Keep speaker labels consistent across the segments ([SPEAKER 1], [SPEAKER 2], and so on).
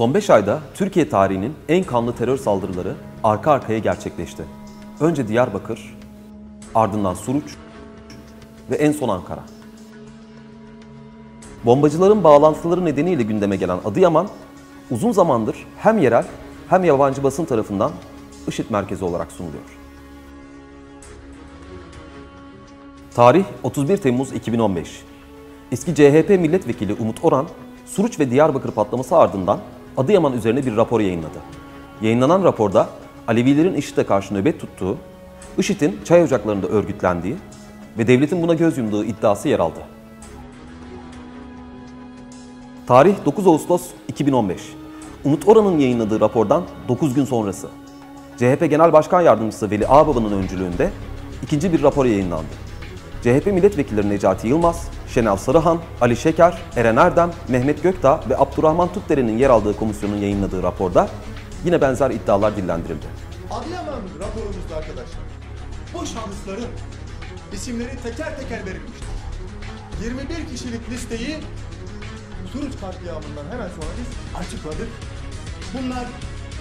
[SPEAKER 1] Son 5 ayda Türkiye tarihinin en kanlı terör saldırıları arka arkaya gerçekleşti. Önce Diyarbakır, ardından Suruç ve en son Ankara. Bombacıların bağlantıları nedeniyle gündeme gelen Adıyaman, uzun zamandır hem yerel hem yabancı basın tarafından IŞİD merkezi olarak sunuluyor. Tarih 31 Temmuz 2015. Eski CHP milletvekili Umut Oran, Suruç ve Diyarbakır patlaması ardından Adıyaman üzerine bir rapor yayınladı. Yayınlanan raporda Alevilerin IŞİD'e karşı nöbet tuttuğu, IŞİD'in çay ocaklarında örgütlendiği ve devletin buna göz yumduğu iddiası yer aldı. Tarih 9 Ağustos 2015. Umut Oran'ın yayınladığı rapordan 9 gün sonrası. CHP Genel Başkan Yardımcısı Veli Ağbaba'nın öncülüğünde ikinci bir rapor yayınlandı. CHP milletvekilleri Necati Yılmaz, Şenal Sarıhan, Ali Şeker, Eren Erdem, Mehmet Gökdağ ve Abdurrahman Tutdere'nin yer aldığı komisyonun yayınladığı raporda yine benzer iddialar dillendirildi.
[SPEAKER 2] Adıyaman raporumuzda arkadaşlar bu şahısların isimleri teker teker verilmiştir. 21 kişilik listeyi Suruç katliamından hemen sonra biz açıkladık.
[SPEAKER 3] Bunlar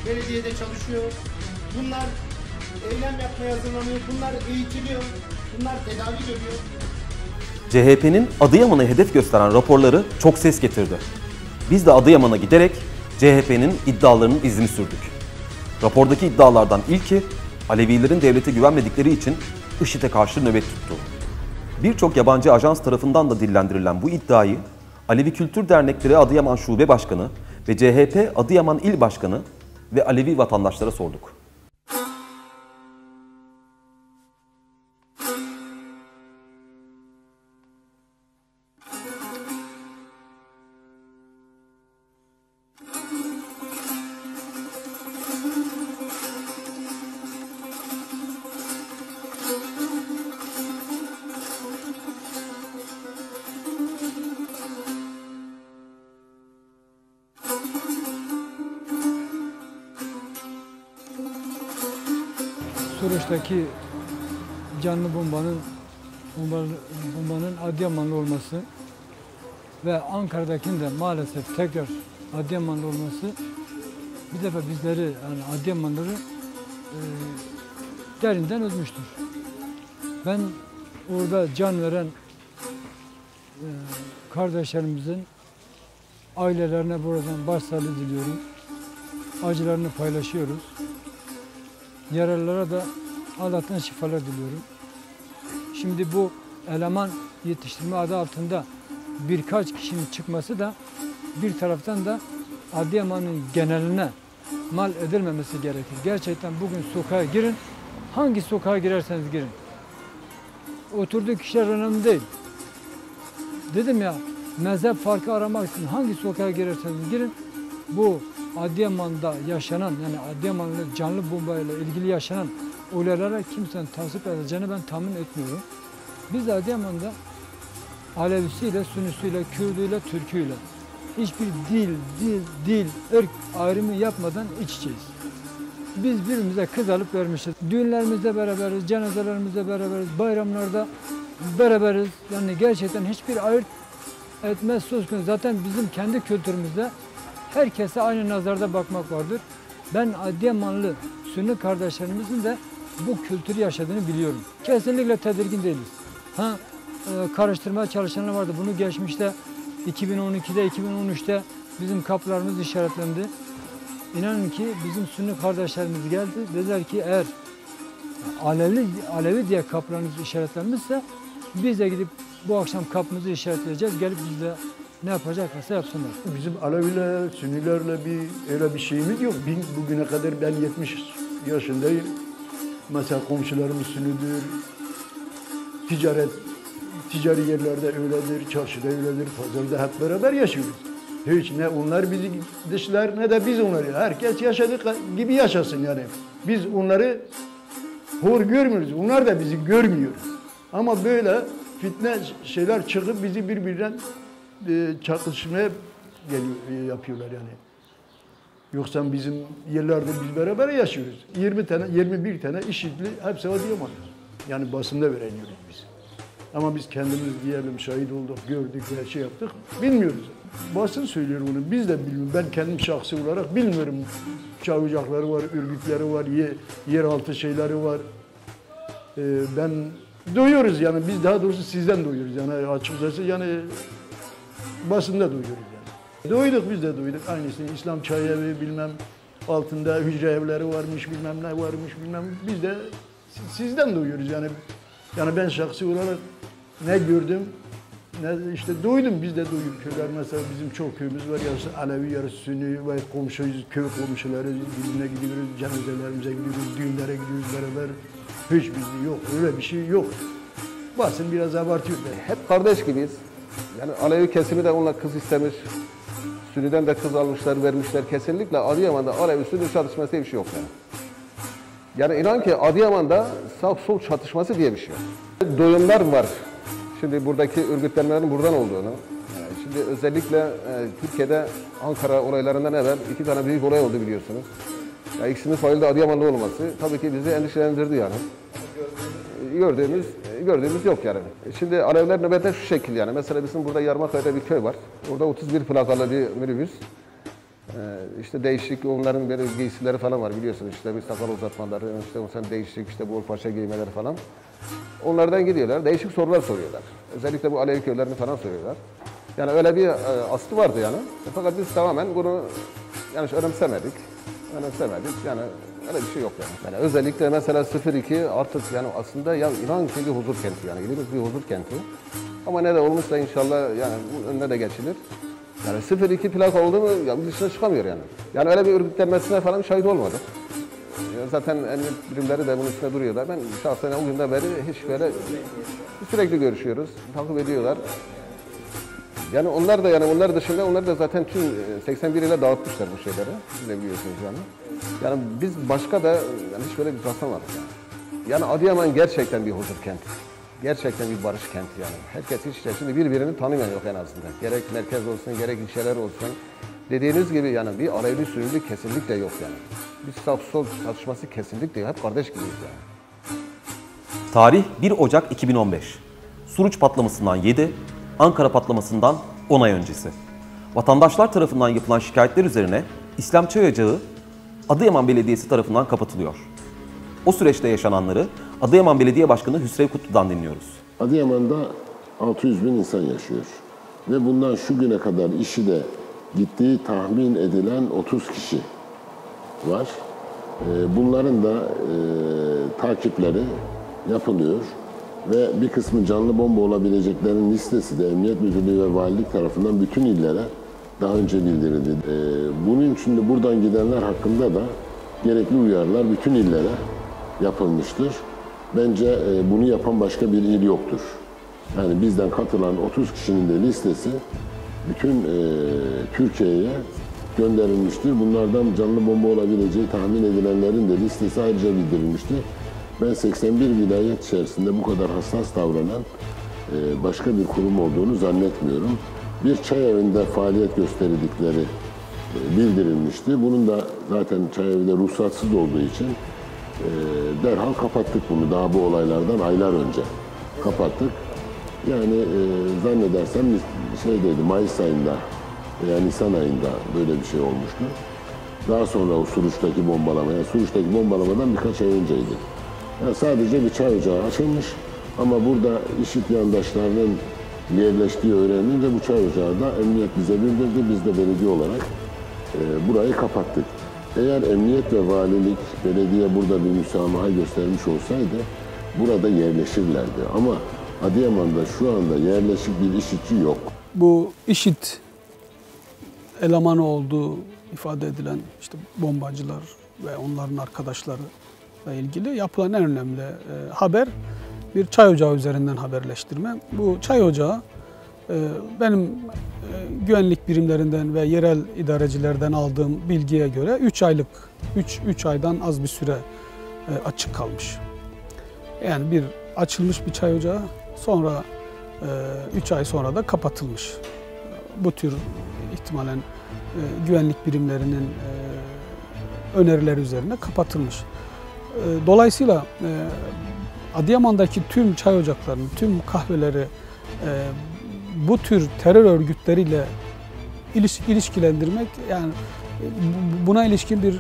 [SPEAKER 3] belediyede çalışıyor. Bunlar eylem yapmaya hazırlanıyor. Bunlar eğitiliyor. Bunlar tedavi görüyor.
[SPEAKER 1] CHP'nin Adıyaman'a hedef gösteren raporları çok ses getirdi. Biz de Adıyaman'a giderek CHP'nin iddialarının izini sürdük. Rapordaki iddialardan ilki Alevilerin devlete güvenmedikleri için IŞİD'e karşı nöbet tuttu. Birçok yabancı ajans tarafından da dillendirilen bu iddiayı Alevi Kültür Dernekleri Adıyaman Şube Başkanı ve CHP Adıyaman İl Başkanı ve Alevi vatandaşlara sorduk.
[SPEAKER 4] Suruç'taki canlı bombanın bombanın, Adıyamanlı olması ve Ankara'dakinin de maalesef tekrar Adıyamanlı olması bir defa bizleri yani Adıyamanlıları e, derinden üzmüştür. Ben orada can veren e, kardeşlerimizin ailelerine buradan başsağlığı diliyorum. Acılarını paylaşıyoruz. Yaralılara da Allah'tan şifalar diliyorum. Şimdi bu eleman yetiştirme adı altında birkaç kişinin çıkması da bir taraftan da Adıyaman'ın geneline mal edilmemesi gerekir. Gerçekten bugün sokağa girin, hangi sokağa girerseniz girin. Oturduğu kişiler önemli değil. Dedim ya, mezhep farkı aramak için hangi sokağa girerseniz girin, bu Adıyaman'da yaşanan yani Adıyaman'da canlı bombayla ilgili yaşanan olaylara kimsenin tasvip edeceğini ben tahmin etmiyorum. Biz Adıyaman'da Alevisiyle, Sünnisiyle, Kürdüyle, Türküyle hiçbir dil, dil, dil, ırk ayrımı yapmadan iç içeyiz. Biz birbirimize kız alıp vermişiz. Düğünlerimizde beraberiz, cenazelerimizde beraberiz, bayramlarda beraberiz. Yani gerçekten hiçbir ayırt etmez söz konusu. Zaten bizim kendi kültürümüzde herkese aynı nazarda bakmak vardır. Ben Adıyamanlı Sünni kardeşlerimizin de bu kültürü yaşadığını biliyorum. Kesinlikle tedirgin değiliz. Ha, e, karıştırmaya çalışanlar vardı. Bunu geçmişte 2012'de, 2013'te bizim kapılarımız işaretlendi. İnanın ki bizim Sünni kardeşlerimiz geldi. Dediler ki eğer Alevi, Alevi diye kapılarınız işaretlenmişse biz de gidip bu akşam kapımızı işaretleyeceğiz. Gelip biz de ne yapacaklarsa yapsınlar.
[SPEAKER 5] Bizim Alevilerle, Sünnilerle bir öyle bir şeyimiz yok. Bin, bugüne kadar ben 70 yaşındayım. Mesela komşularımız Sünnidir. Ticaret, ticari yerlerde öyledir, çarşıda öyledir, pazarda hep beraber yaşıyoruz. Hiç ne onlar bizi dışlar ne de biz onları. Herkes yaşadık gibi yaşasın yani. Biz onları hor görmüyoruz. Onlar da bizi görmüyor. Ama böyle fitne şeyler çıkıp bizi birbirinden e, çakışmaya geliyor, yapıyorlar yani. Yoksa bizim yerlerde biz beraber yaşıyoruz. 20 tane, 21 tane IŞİD'li hepsi Adıyaman. Yani basında öğreniyoruz biz. Ama biz kendimiz diyelim şahit olduk, gördük, her şey yaptık. Bilmiyoruz. basın söylüyor bunu. Biz de bilmiyoruz. Ben kendim şahsi olarak bilmiyorum. Çay ocakları var, örgütleri var, ye, yeraltı şeyleri var. Ee, ben duyuyoruz yani biz daha doğrusu sizden duyuyoruz yani açıkçası yani basında duyuyoruz yani. Duyduk biz de duyduk aynısını İslam çay evi bilmem altında hücre evleri varmış bilmem ne varmış bilmem biz de si- sizden duyuyoruz yani. Yani ben şahsi olarak ne gördüm ne işte duydum biz de duyduk köyler mesela bizim çok köyümüz var yarısı Alevi yarısı Sünni ve komşuyuz köy komşuları birbirine gidiyoruz cenazelerimize gidiyoruz düğünlere gidiyoruz beraber hiçbir şey yok öyle bir şey yok. Basın biraz abartıyor.
[SPEAKER 6] Hep kardeş gibiyiz. Yani Alevi kesimi de onunla kız istemiş. Sünni'den de kız almışlar, vermişler. Kesinlikle Adıyaman'da Alevi Sünni çatışması diye bir şey yok yani. Yani inan ki Adıyaman'da sağ sol çatışması diye bir şey yok. Doyumlar var. Şimdi buradaki örgütlenmelerin buradan olduğunu. Şimdi özellikle e, Türkiye'de Ankara olaylarından evvel iki tane büyük olay oldu biliyorsunuz. Ya ikisinin faili de Adıyamanlı olması tabii ki bizi endişelendirdi yani gördüğümüz gördüğümüz yok yani. Şimdi Alevler nöbette şu şekil yani. Mesela bizim burada Yarmakaya'da bir köy var. Orada 31 plakalı bir minibüs. Ee, işte değişik onların böyle giysileri falan var biliyorsunuz işte bir sakal uzatmaları, işte mesela değişik işte bol paşa giymeleri falan. Onlardan gidiyorlar, değişik sorular soruyorlar. Özellikle bu Alevi köylerini falan soruyorlar. Yani öyle bir e, aslı vardı yani. E, Fakat biz tamamen bunu yani önemsemedik. Önemsemedik yani öyle bir şey yok yani. yani özellikle mesela 02 artık yani aslında ya inan ki bir huzur kenti yani. İlimiz bir huzur kenti. Ama ne de olmuşsa inşallah yani önüne de geçilir. Yani 02 plaka oldu mu ya dışına çıkamıyor yani. Yani öyle bir örgütlenmesine falan şahit olmadık. Ya Zaten emniyet birimleri de bunun üstüne duruyorlar. Ben şahsen o günden beri hiç böyle sürekli görüşüyoruz, takip ediyorlar. Yani onlar da yani onlar dışında onlar da zaten tüm e, 81 ile dağıtmışlar bu şeyleri. Siz de biliyorsunuz yani. Yani biz başka da yani hiç böyle bir rastlamadık yani. Yani Adıyaman gerçekten bir huzur kenti. Gerçekten bir barış kenti yani. Herkes hiç şimdi birbirini tanımayan yok en azından. Gerek merkez olsun, gerek ilçeler olsun. Dediğiniz gibi yani bir Alevi sürülü kesinlikle yok yani. Bir sağ sol çatışması kesinlikle. Hep kardeş gibiyiz yani.
[SPEAKER 1] Tarih 1 Ocak 2015. Suruç patlamasından 7, Ankara patlamasından 10 ay öncesi. Vatandaşlar tarafından yapılan şikayetler üzerine İslam Çay Ocağı Adıyaman Belediyesi tarafından kapatılıyor. O süreçte yaşananları Adıyaman Belediye Başkanı Hüsrev Kutlu'dan dinliyoruz.
[SPEAKER 7] Adıyaman'da 600 bin insan yaşıyor. Ve bundan şu güne kadar işi de gittiği tahmin edilen 30 kişi var. Ee, Bunların da e, takipleri yapılıyor ve bir kısmı canlı bomba olabileceklerin listesi de Emniyet Müdürlüğü ve Valilik tarafından bütün illere daha önce bildirildi. Ee, Bunun için de buradan gidenler hakkında da gerekli uyarılar bütün illere yapılmıştır. Bence e, bunu yapan başka bir il yoktur. Yani bizden katılan 30 kişinin de listesi bütün e, Türkiye'ye gönderilmiştir. Bunlardan canlı bomba olabileceği tahmin edilenlerin de listesi ayrıca bildirilmiştir. Ben 81 vilayet içerisinde bu kadar hassas davranan e, başka bir kurum olduğunu zannetmiyorum. Bir çay evinde faaliyet gösterdikleri e, bildirilmişti. Bunun da zaten çay evi de ruhsatsız olduğu için e, derhal kapattık bunu daha bu olaylardan aylar önce kapattık. Yani e, zannedersem şeydeydi Mayıs ayında veya Nisan ayında böyle bir şey olmuştu. Daha sonra o Suruç'taki bombalama, yani Suruç'taki bombalamadan birkaç ay önceydi. Yani sadece bir çay ocağı açılmış ama burada işit yandaşlarının yerleştiği öğrenilince bu çay ocağı da emniyet bize bildirdi. Biz de belediye olarak e, burayı kapattık. Eğer emniyet ve valilik, belediye burada bir müsamaha göstermiş olsaydı burada yerleşirlerdi. Ama Adıyaman'da şu anda yerleşik bir işitçi yok.
[SPEAKER 8] bu IŞİD elemanı olduğu ifade edilen işte bombacılar ve onların arkadaşları ilgili yapılan en önemli e, haber bir çay ocağı üzerinden haberleştirme. Bu çay ocağı e, benim e, güvenlik birimlerinden ve yerel idarecilerden aldığım bilgiye göre 3 aylık 3 3 aydan az bir süre e, açık kalmış. Yani bir açılmış bir çay ocağı sonra 3 ay sonra da kapatılmış. Bu tür ihtimalen güvenlik birimlerinin önerileri üzerine kapatılmış. Dolayısıyla Adıyaman'daki tüm çay ocaklarını, tüm kahveleri e, bu tür terör örgütleriyle iliş, ilişkilendirmek yani e, bu- buna ilişkin bir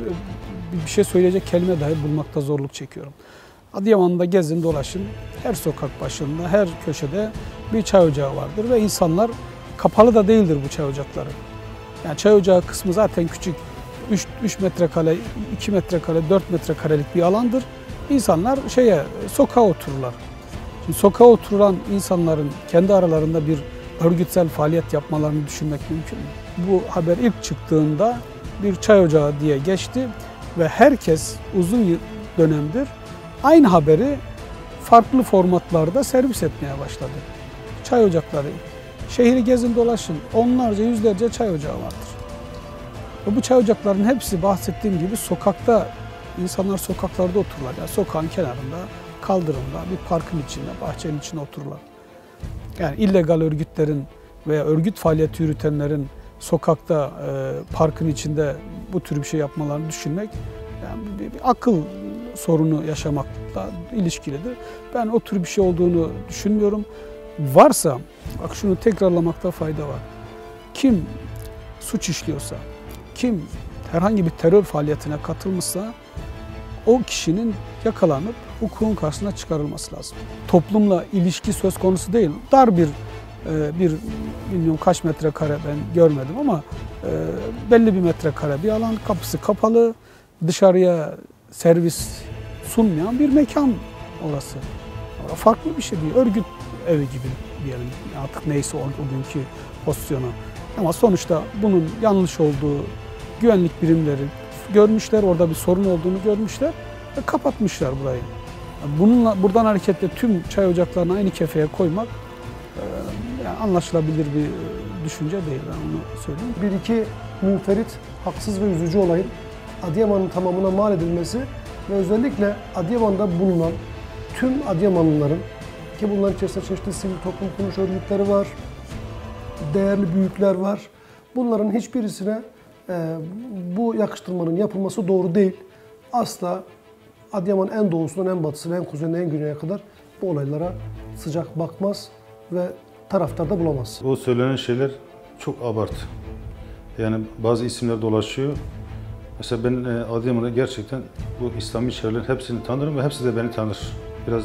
[SPEAKER 8] bir şey söyleyecek kelime dahi bulmakta zorluk çekiyorum. Adıyaman'da gezin dolaşın her sokak başında her köşede bir çay ocağı vardır ve insanlar kapalı da değildir bu çay ocakları. Yani çay ocağı kısmı zaten küçük 3, 3 metrekare, 2 metrekare, 4 metrekarelik bir alandır. İnsanlar şeye sokağa otururlar. Şimdi sokağa oturan insanların kendi aralarında bir örgütsel faaliyet yapmalarını düşünmek mümkün mü? Bu haber ilk çıktığında bir çay ocağı diye geçti ve herkes uzun dönemdir aynı haberi farklı formatlarda servis etmeye başladı. Çay ocakları. Şehri gezin dolaşın. Onlarca, yüzlerce çay ocağı vardır. Ve bu çay ocaklarının hepsi bahsettiğim gibi sokakta, insanlar sokaklarda otururlar. Yani sokağın kenarında, kaldırımda, bir parkın içinde, bahçenin içinde otururlar. Yani illegal örgütlerin veya örgüt faaliyeti yürütenlerin sokakta, e, parkın içinde bu tür bir şey yapmalarını düşünmek yani bir, bir akıl sorunu yaşamakla ilişkilidir. Ben o tür bir şey olduğunu düşünmüyorum. Varsa, bak şunu tekrarlamakta fayda var. Kim suç işliyorsa, kim herhangi bir terör faaliyetine katılmışsa o kişinin yakalanıp hukukun karşısına çıkarılması lazım. Toplumla ilişki söz konusu değil. Dar bir e, bir bilmiyorum kaç metrekare ben görmedim ama e, belli bir metrekare bir alan kapısı kapalı dışarıya servis sunmayan bir mekan orası. Farklı bir şey değil. Örgüt evi gibi diyelim. Artık neyse o, o günkü pozisyonu. Ama sonuçta bunun yanlış olduğu güvenlik birimleri görmüşler, orada bir sorun olduğunu görmüşler ve kapatmışlar burayı. Bununla buradan hareketle tüm çay ocaklarını aynı kefeye koymak e, yani anlaşılabilir bir e, düşünce değil ben onu söyleyeyim.
[SPEAKER 9] Bir iki münferit, haksız ve üzücü olayın Adıyaman'ın tamamına mal edilmesi ve özellikle Adıyaman'da bulunan tüm Adıyamanlıların ki bunların içerisinde çeşitli sivil toplum kuruluş örgütleri var, değerli büyükler var. Bunların hiçbirisine bu yakıştırmanın yapılması doğru değil. Asla Adıyaman en doğusundan en batısına, en kuzeyine, en güneye kadar bu olaylara sıcak bakmaz ve taraftar da bulamaz.
[SPEAKER 10] O söylenen şeyler çok abartı. Yani bazı isimler dolaşıyor. Mesela ben e, Adıyaman'da gerçekten bu İslami çevrelerin hepsini tanırım ve hepsi de beni tanır. Biraz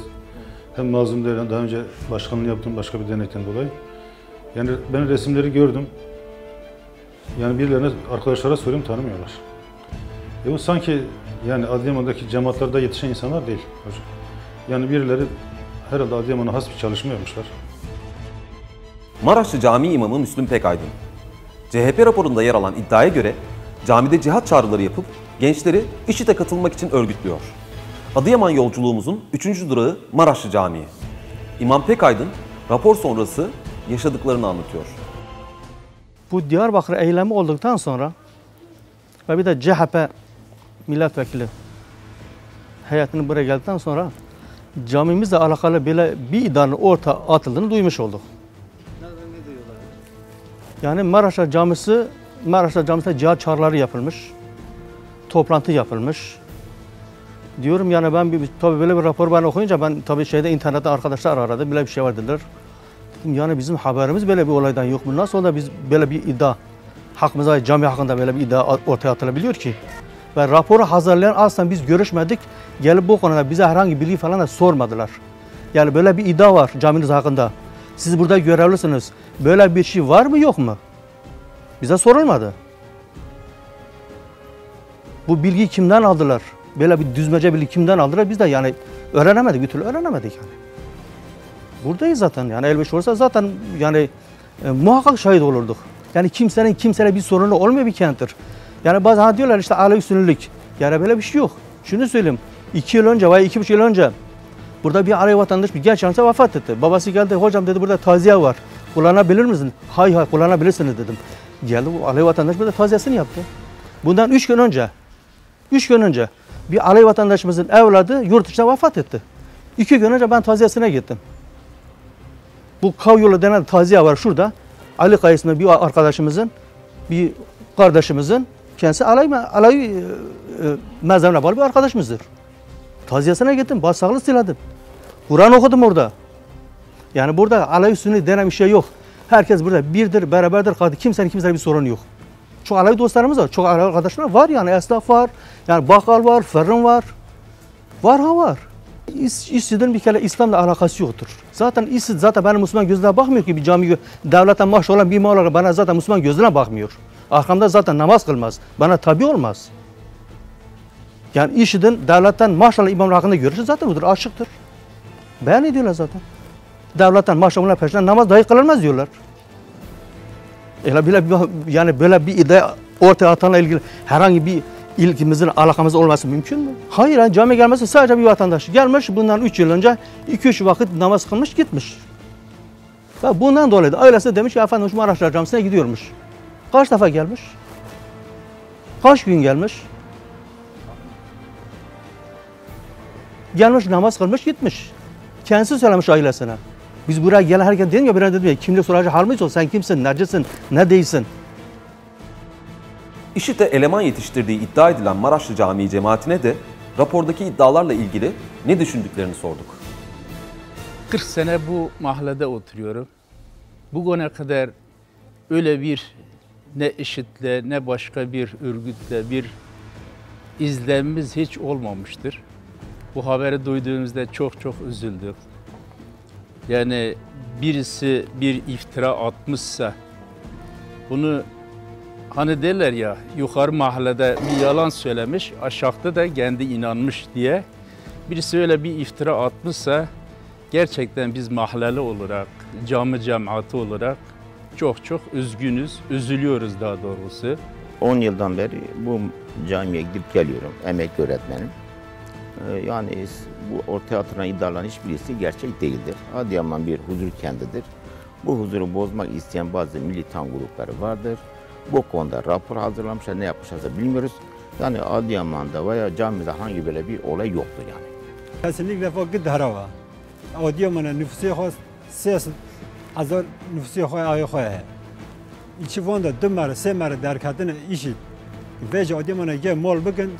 [SPEAKER 10] hem Nazım Devran, daha önce başkanlığı yaptığım başka bir dernekten dolayı. Yani ben resimleri gördüm. Yani birilerine, arkadaşlara soruyorum tanımıyorlar. E bu sanki yani Adıyaman'daki cemaatlerde yetişen insanlar değil hocam. Yani birileri herhalde Adıyaman'a has bir çalışma.
[SPEAKER 1] Maraşlı Cami İmamı Müslüm Pekaydın. CHP raporunda yer alan iddiaya göre camide cihat çağrıları yapıp gençleri IŞİD'e katılmak için örgütlüyor. Adıyaman yolculuğumuzun üçüncü durağı Maraşlı Camii. İmam Pekaydın rapor sonrası yaşadıklarını anlatıyor.
[SPEAKER 11] Bu Diyarbakır eylemi olduktan sonra ve bir de CHP milletvekili heyetinin buraya geldikten sonra camimizle alakalı böyle bir iddianın orta atıldığını duymuş olduk. Yani Maraş'a camisi, Maraş'ta camisinde cihat çağrıları yapılmış. Toplantı yapılmış. Diyorum yani ben bir, tabii böyle bir rapor ben okuyunca ben tabii şeyde internette arkadaşlar aradı. Böyle bir şey var dediler. Dedim yani bizim haberimiz böyle bir olaydan yok. Bu nasıl da biz böyle bir iddia hakkımıza cami hakkında böyle bir iddia ortaya atılabiliyor ki? Ve raporu hazırlayan asla biz görüşmedik. Gelip bu konuda bize herhangi bilgi falan da sormadılar. Yani böyle bir iddia var caminiz hakkında. Siz burada görevlisiniz. Böyle bir şey var mı yok mu? Bize sorulmadı. Bu bilgiyi kimden aldılar? Böyle bir düzmece bilgi kimden aldılar? Biz de yani öğrenemedik, bir türlü öğrenemedik yani. Buradayız zaten yani elbeş olursa zaten yani e, muhakkak şahit olurduk. Yani kimsenin kimseyle bir sorunu olmuyor bir kenttir. Yani bazen diyorlar işte Alevi Sünnilik. Yani böyle bir şey yok. Şunu söyleyeyim. iki yıl önce veya iki buçuk yıl önce burada bir Alevi vatandaş bir genç amca vefat etti. Babası geldi hocam dedi burada taziye var. Kullanabilir misin? Hay hay kullanabilirsiniz dedim. Geldi bu Alevi vatandaş burada taziyesini yaptı. Bundan üç gün önce, üç gün önce bir Alevi vatandaşımızın evladı yurt dışında vefat etti. İki gün önce ben taziyesine gittim. Bu Kavyolu denen taziye var şurada. Ali Kayısı'nda bir arkadaşımızın, bir kardeşimizin kendisi Alevi, Alevi e, e, mezarına bağlı bir arkadaşımızdır. Taziyesine gittim, başsağlığı siladım. Kur'an okudum orada. Yani burada Alevi Sünni denen bir şey yok. Herkes burada birdir, beraberdir. Hadi kimsenin kimsenin bir sorunu yok. Çok Alevi dostlarımız var, çok Alevi arkadaşlar var yani esnaf var, yani bakkal var, fırın var. Var ha var. İş, IŞİD'in bir kere İslam'la alakası yoktur. Zaten IŞİD zaten benim Müslüman gözüne bakmıyor ki bir cami devletten maaş olan bir mal olarak bana zaten Müslüman gözüne bakmıyor. Arkamda zaten namaz kılmaz. Bana tabi olmaz. Yani IŞİD'in devletten maaş alan imamlar hakkında görüşü zaten budur, açıktır. Beyan ediyorlar zaten. Devletten maaş alanlar peşinden namaz dahi kılınmaz diyorlar. Yani böyle bir iddia ortaya atanla ilgili herhangi bir ilgimizin, alakamızın olması mümkün mü? Hayır, yani camiye gelmesi sadece bir vatandaş. Gelmiş bundan 3 yıl önce 2-3 vakit namaz kılmış gitmiş. Ve bundan dolayı da ailesi demiş ki efendim şu Maraşlar Camisi'ne gidiyormuş. Kaç defa gelmiş? Kaç gün gelmiş? Gelmiş namaz kılmış gitmiş. Kendisi söylemiş ailesine. Biz buraya gelen herkes dedim ya bir dedim ya kimlik soracak hal miyiz o? Sen kimsin, necesin, ne değilsin?
[SPEAKER 1] IŞİD'e eleman yetiştirdiği iddia edilen Maraşlı Camii cemaatine de rapordaki iddialarla ilgili ne düşündüklerini sorduk.
[SPEAKER 12] 40 sene bu mahallede oturuyorum. Bugüne kadar öyle bir ne IŞİD'le ne başka bir örgütle bir izlenimiz hiç olmamıştır. Bu haberi duyduğumuzda çok çok üzüldük. Yani birisi bir iftira atmışsa bunu hani derler ya yukarı mahallede bir yalan söylemiş aşağıda da kendi inanmış diye birisi öyle bir iftira atmışsa gerçekten biz mahalleli olarak, cami cemaati olarak çok çok üzgünüz, üzülüyoruz daha doğrusu.
[SPEAKER 13] 10 yıldan beri bu camiye gidip geliyorum. Emekli öğretmenim. Ee, Yani bu ortaya atılan iddiaların hiçbirisi gerçek değildir. Adıyaman bir huzur kendidir. Bu huzuru bozmak isteyen bazı militan grupları vardır. Bu konuda rapor hazırlamışlar, ne yapmışlarsa bilmiyoruz. Yani Adıyaman'da veya camide hangi böyle bir olay yoktur yani.
[SPEAKER 14] kesinlikle vakit harava. Adıyaman'a nüfusu khas ses azar nüfusu khoy ay khoy. İçi vanda dümar semar derkatını işi. Ve Adıyaman'a ge mol bugün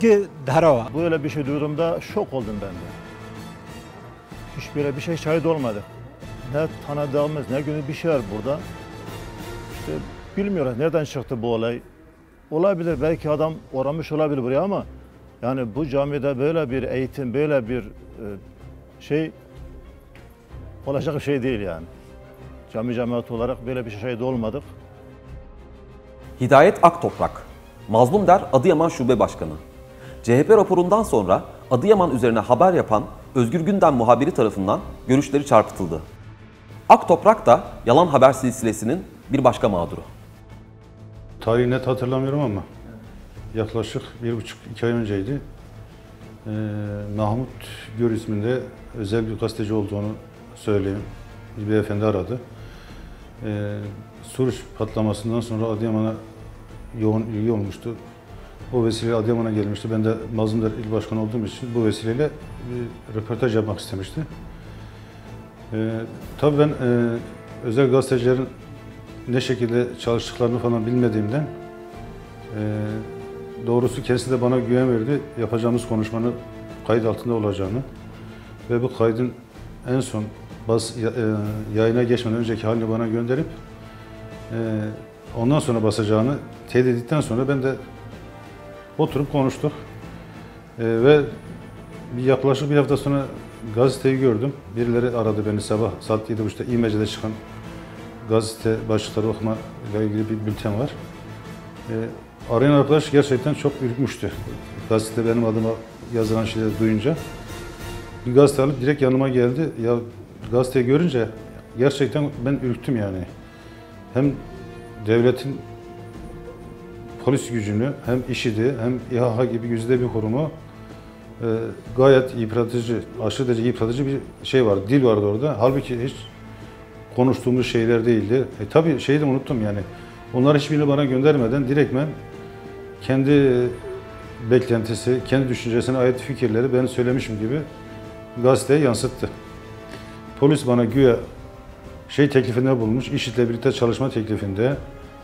[SPEAKER 14] ge harava.
[SPEAKER 15] Böyle bir şey duyduğumda şok oldum ben de. Hiç böyle bir şey şahit olmadık. Ne tanıdığımız ne günü bir şey var burada. İşte bilmiyoruz nereden çıktı bu olay. Olabilir belki adam uğramış olabilir buraya ama yani bu camide böyle bir eğitim, böyle bir e, şey olacak bir şey değil yani. Cami cemaati olarak böyle bir şey şahit olmadık.
[SPEAKER 1] Hidayet Aktoprak, Mazlum Der Adıyaman Şube Başkanı. CHP raporundan sonra Adıyaman üzerine haber yapan Özgür Gündem muhabiri tarafından görüşleri çarpıtıldı. Aktoprak da yalan haber silsilesinin bir başka mağduru.
[SPEAKER 10] Tarihi net hatırlamıyorum ama yaklaşık bir buçuk iki ay önceydi. Ee, Mahmut Gör isminde özel bir gazeteci olduğunu söyleyeyim. Bir beyefendi aradı. Ee, Suruç patlamasından sonra Adıyaman'a yoğun ilgi olmuştu. O vesileyle Adıyaman'a gelmişti. Ben de Mazlumder İl Başkanı olduğum için bu vesileyle bir röportaj yapmak istemişti. Ee, tabii ben e, özel gazetecilerin ne şekilde çalıştıklarını falan bilmediğimden e, doğrusu kendisi de bana güven verdi. Yapacağımız konuşmanın kayıt altında olacağını ve bu kaydın en son bas, e, yayına geçmeden önceki halini bana gönderip e, ondan sonra basacağını teyit ettikten sonra ben de oturup konuştuk. E, ve yaklaşık bir hafta sonra gazeteyi gördüm. Birileri aradı beni sabah saat 7.30'da İmece'de çıkan gazete başlıkları okuma ile ilgili bir bülten var. E, arayan arkadaş gerçekten çok ürkmüştü. Gazete benim adıma yazılan şeyleri duyunca. Bir gazete alıp direkt yanıma geldi. Ya gazeteyi görünce gerçekten ben ürktüm yani. Hem devletin polis gücünü hem IŞİD'i hem İHA gibi güzide bir kurumu e, gayet yıpratıcı, aşırı derece yıpratıcı bir şey vardı, dil vardı orada. Halbuki hiç konuştuğumuz şeyler değildi. E, tabii şeyi de unuttum yani. Onlar hiçbirini bana göndermeden direktmen kendi beklentisi, kendi düşüncesine ait fikirleri ben söylemişim gibi gazeteye yansıttı. Polis bana güya şey teklifinde bulmuş, IŞİD'le birlikte çalışma teklifinde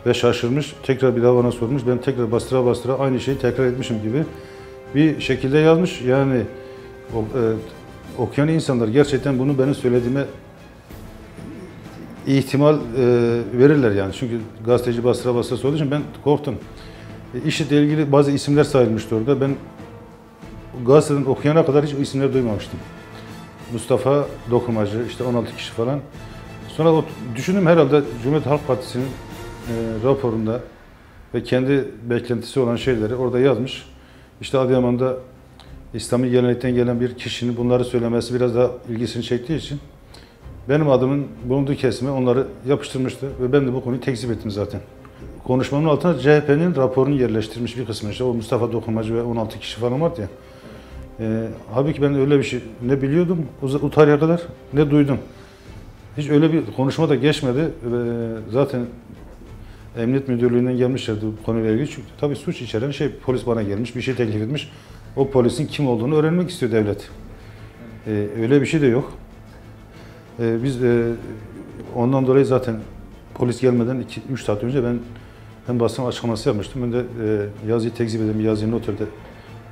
[SPEAKER 10] ve şaşırmış. Tekrar bir daha bana sormuş. Ben tekrar bastıra bastıra aynı şeyi tekrar etmişim gibi bir şekilde yazmış. Yani o, e, okuyan insanlar gerçekten bunu benim söylediğime ihtimal e, verirler yani. Çünkü gazeteci bastıra bastıra sorduğu için ben korktum. E, IŞİD'le ilgili bazı isimler sayılmıştı orada. Ben gazeteden okuyana kadar hiç o isimleri duymamıştım. Mustafa Dokumacı, işte 16 kişi falan. Sonra o, düşündüm herhalde Cumhuriyet Halk Partisi'nin e, raporunda ve kendi beklentisi olan şeyleri orada yazmış. İşte Adıyaman'da İslami gelenekten gelen bir kişinin bunları söylemesi biraz daha ilgisini çektiği için benim adımın bulunduğu kesime onları yapıştırmıştı ve ben de bu konuyu tekzip ettim zaten. Konuşmamın altına CHP'nin raporunu yerleştirmiş bir kısmı işte o Mustafa Dokunmacı ve 16 kişi falan vardı ya. Ee, halbuki ben öyle bir şey ne biliyordum o tarihe kadar ne duydum. Hiç öyle bir konuşma da geçmedi ve zaten Emniyet Müdürlüğü'nden gelmişlerdi bu konuyla ilgili. Çünkü tabii suç içeren şey polis bana gelmiş bir şey teklif etmiş. O polisin kim olduğunu öğrenmek istiyor devlet. Ee, öyle bir şey de yok. Ee, biz e, ondan dolayı zaten polis gelmeden 2-3 saat önce ben hem basın açıklaması yapmıştım. Ben de e, yazıyı tekzip eden bir yazıyı noterde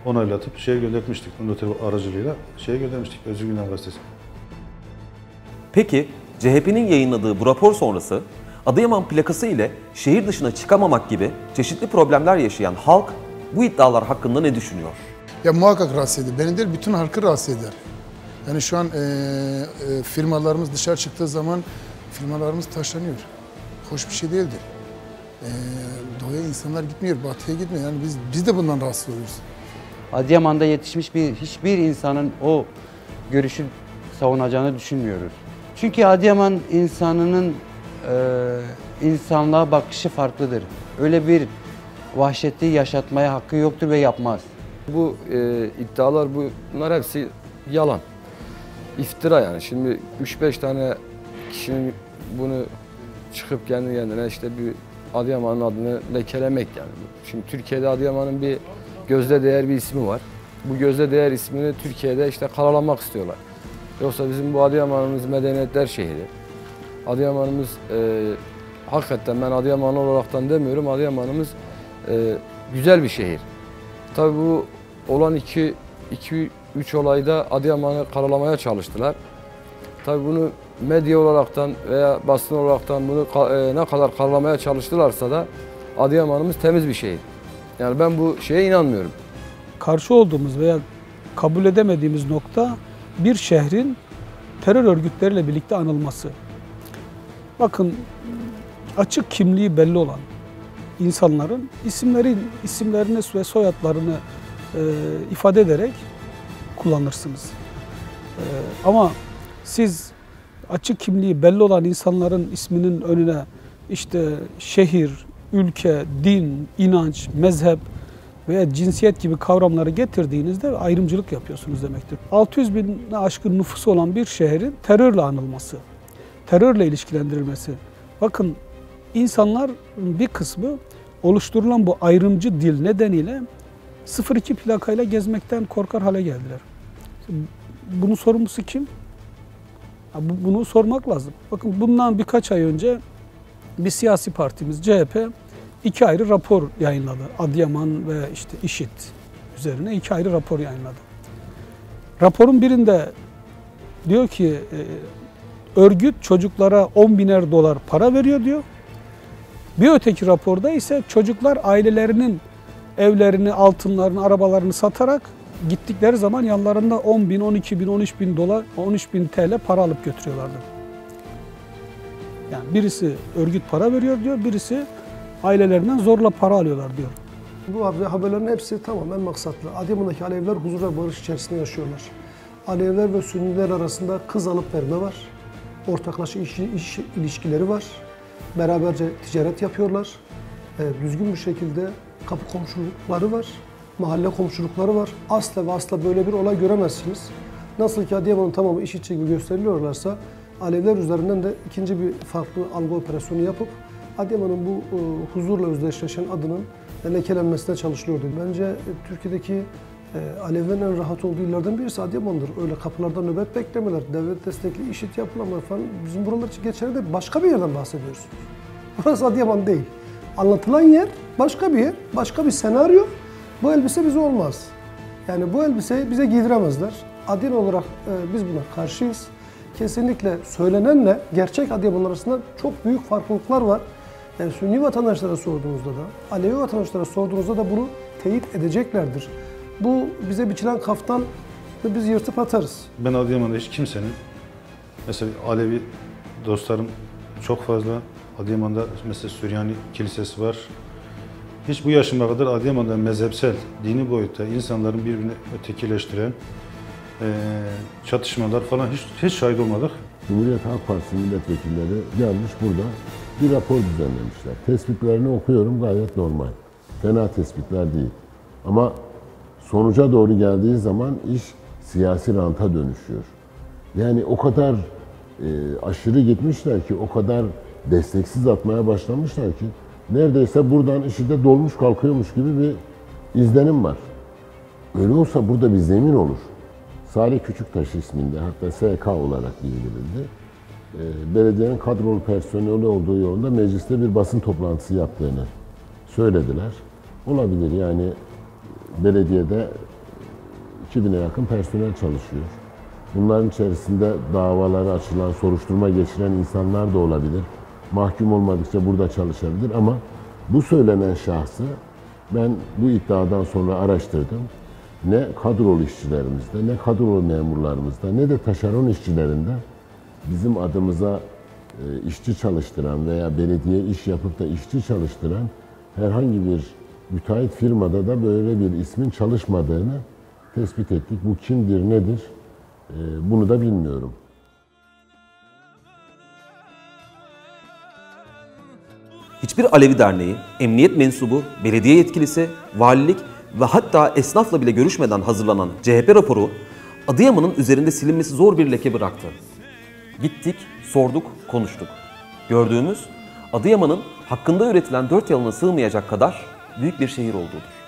[SPEAKER 10] onaylatıp şeye göndermiştik. Noter aracılığıyla şeye göndermiştik. Özgür Gündem Gazetesi.
[SPEAKER 1] Peki CHP'nin yayınladığı bu rapor sonrası Adıyaman plakası ile şehir dışına çıkamamak gibi çeşitli problemler yaşayan halk bu iddialar hakkında ne düşünüyor?
[SPEAKER 16] Ya muhakkak rahatsız ediyor. Beni değil bütün halkı rahatsız eder. Yani şu an e, e, firmalarımız dışarı çıktığı zaman firmalarımız taşlanıyor. Hoş bir şey değildir. E, doğuya insanlar gitmiyor, batıya gitmiyor. Yani biz biz de bundan rahatsız oluyoruz.
[SPEAKER 17] Adıyaman'da yetişmiş bir hiçbir insanın o görüşü savunacağını düşünmüyoruz. Çünkü Adıyaman insanının e, insanlığa bakışı farklıdır. Öyle bir vahşeti yaşatmaya hakkı yoktur ve yapmaz.
[SPEAKER 18] Bu e, iddialar bunlar hepsi yalan. İftira yani. Şimdi 3-5 tane kişinin bunu çıkıp kendi kendine işte bir Adıyaman'ın adını lekelemek yani. Şimdi Türkiye'de Adıyaman'ın bir gözde değer bir ismi var. Bu gözde değer ismini Türkiye'de işte karalamak istiyorlar. Yoksa bizim bu Adıyaman'ımız medeniyetler şehri. Adıyaman'ımız e, hakikaten ben Adıyaman olaraktan demiyorum. Adıyaman'ımız e, güzel bir şehir. Tabii bu olan iki, iki üç olayda Adıyaman'ı karalamaya çalıştılar. Tabii bunu medya olaraktan veya basın olaraktan bunu e, ne kadar karalamaya çalıştılarsa da Adıyaman'ımız temiz bir şehir. Yani ben bu şeye inanmıyorum.
[SPEAKER 8] Karşı olduğumuz veya kabul edemediğimiz nokta bir şehrin terör örgütleriyle birlikte anılması. Bakın açık kimliği belli olan insanların isimlerin isimlerini ve soyadlarını e, ifade ederek kullanırsınız. E, ama siz açık kimliği belli olan insanların isminin önüne işte şehir, ülke, din, inanç, mezhep veya cinsiyet gibi kavramları getirdiğinizde ayrımcılık yapıyorsunuz demektir. 600 bin aşkın nüfusu olan bir şehrin terörle anılması, terörle ilişkilendirilmesi. Bakın insanlar bir kısmı oluşturulan bu ayrımcı dil nedeniyle 02 plakayla gezmekten korkar hale geldiler. Bunun sorumlusu kim? Bunu sormak lazım. Bakın bundan birkaç ay önce bir siyasi partimiz CHP iki ayrı rapor yayınladı. Adıyaman ve işte İŞİD üzerine iki ayrı rapor yayınladı. Raporun birinde diyor ki e, örgüt çocuklara 10 biner dolar para veriyor diyor. Bir öteki raporda ise çocuklar ailelerinin evlerini, altınlarını, arabalarını satarak gittikleri zaman yanlarında 10 bin, 12 bin, 13 bin dolar, 13 bin TL para alıp götürüyorlardı. Yani birisi örgüt para veriyor diyor, birisi ailelerinden zorla para alıyorlar diyor.
[SPEAKER 9] Bu haberlerin hepsi tamamen maksatlı. Adıyaman'daki Aleviler huzur ve barış içerisinde yaşıyorlar. Aleviler ve Sünniler arasında kız alıp verme var. Ortaklaşa iş, iş ilişkileri var. Beraberce ticaret yapıyorlar. E, düzgün bir şekilde kapı komşulukları var. Mahalle komşulukları var. Asla ve asla böyle bir olay göremezsiniz. Nasıl ki Adıyaman'ın tamamı iş içi gibi gösteriliyorlarsa Aleviler üzerinden de ikinci bir farklı algı operasyonu yapıp Adıyaman'ın bu e, huzurla özdeşleşen adının lekelenmesine çalışılıyordu. Bence e, Türkiye'deki e, Alevilerin en rahat olduğu illerden birisi Adıyaman'dır. Öyle kapılarda nöbet beklemeler, devlet destekli işit yapılamalar falan bizim buralar için geçerli değil. Başka bir yerden bahsediyoruz. Burası Adıyaman değil. Anlatılan yer başka bir yer, başka bir senaryo. Bu elbise bize olmaz. Yani bu elbiseyi bize giydiremezler. Adıyaman olarak e, biz buna karşıyız. kesinlikle söylenenle gerçek Adıyaman arasında çok büyük farklılıklar var. Yani Sünni vatandaşlara sorduğunuzda da, Alevi vatandaşlara sorduğunuzda da bunu teyit edeceklerdir. Bu bize biçilen kaftan ve biz yırtıp atarız.
[SPEAKER 10] Ben Adıyaman'da hiç kimsenin, mesela Alevi dostlarım çok fazla, Adıyaman'da mesela Süryani Kilisesi var. Hiç bu yaşıma kadar Adıyaman'da mezhepsel, dini boyutta insanların birbirini ötekileştiren eee, çatışmalar falan hiç, hiç şahit olmadık.
[SPEAKER 7] Cumhuriyet Halk Partisi milletvekilleri gelmiş burada bir rapor düzenlemişler. Tespitlerini okuyorum gayet normal. Fena tespitler değil. Ama sonuca doğru geldiği zaman iş siyasi ranta dönüşüyor. Yani o kadar e, aşırı gitmişler ki, o kadar desteksiz atmaya başlamışlar ki neredeyse buradan işi de dolmuş kalkıyormuş gibi bir izlenim var. Öyle olsa burada bir zemin olur. Salih Küçüktaş isminde hatta SK olarak bildirildi. Ee, belediyenin kadrolu personeli olduğu yolunda mecliste bir basın toplantısı yaptığını söylediler. Olabilir yani belediyede 2000'e yakın personel çalışıyor. Bunların içerisinde davaları açılan, soruşturma geçiren insanlar da olabilir. Mahkum olmadıkça burada çalışabilir ama bu söylenen şahsı ben bu iddiadan sonra araştırdım. Ne kadrolu işçilerimizde, ne kadrolu memurlarımızda, ne de taşeron işçilerinde bizim adımıza e, işçi çalıştıran veya belediye iş yapıp da işçi çalıştıran herhangi bir müteahhit firmada da böyle bir ismin çalışmadığını tespit ettik. Bu kimdir, nedir? E, Bunu da bilmiyorum.
[SPEAKER 1] Hiçbir Alevi derneği, emniyet mensubu, belediye yetkilisi, valilik ve hatta esnafla bile görüşmeden hazırlanan CHP raporu Adıyaman'ın üzerinde silinmesi zor bir leke bıraktı. Gittik, sorduk, konuştuk. Gördüğümüz Adıyaman'ın hakkında üretilen dört yalına sığmayacak kadar büyük bir şehir olduğudur.